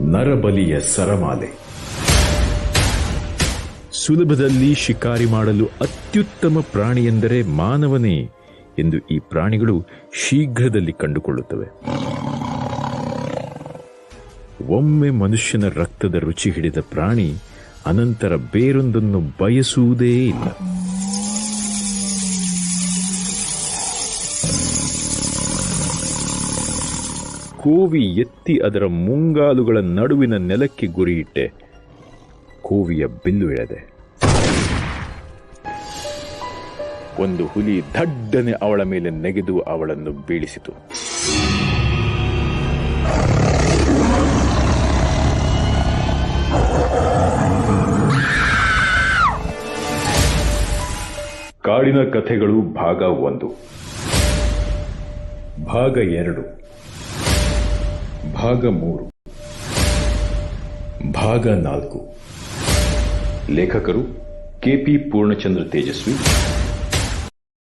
ನರಬಲಿಯ ಸರಮಾಲೆ. ಸುಲಭದಲ್ಲಿ ಶಿಕಾರಿ ಮಾಡಲು ಅತ್ಯುತ್ತಮ ಪ್ರಾಣಿಯೆಂದರೆ ಮಾನವನೇ ಎಂದು ಈ ಪ್ರಾಣಿಗಳು ಶೀಘ್ರದಲ್ಲಿ ಕಂಡುಕೊಳ್ಳುತ್ತವೆ. ಒಮ್ಮೆ ಮನುಷ್ಯನ ರಕ್ತದ ರುಚಿ ಹಿಡಿದ ಪ್ರಾಣಿ ಅನಂತರ ಬೇರೊಂದನ್ನು ಬಯಸುವುದೇ ಇಲ್ಲ. ಕೋವಿ ಎತ್ತಿ ಅದರ ಮುಂಗಾಲುಗಳ ನಡುವಿನ ನೆಲಕ್ಕೆ ಗುರಿಯಿಟ್ಟೆ. ಕೋವಿಯ ಬಿಲ್ಲು ಎಳೆದೆ. ಒಂದು ಹುಲಿ ದಡ್ಡನೆ ಅವಳ ಮೇಲೆ ನೆಗೆದು ಅವಳನ್ನು ಬೀಳಿಸಿತು. ಕಾಡಿನ ಕಥೆಗಳು ಭಾಗ ಒಂದು. ಭಾಗ ಎರಡು. ಭಾಗ ಮೂರು. ಭಾಗ ನಾಲ್ಕು. ಲೇಖಕರು ಕೆಪಿ ಪೂರ್ಣಚಂದ್ರ ತೇಜಸ್ವಿ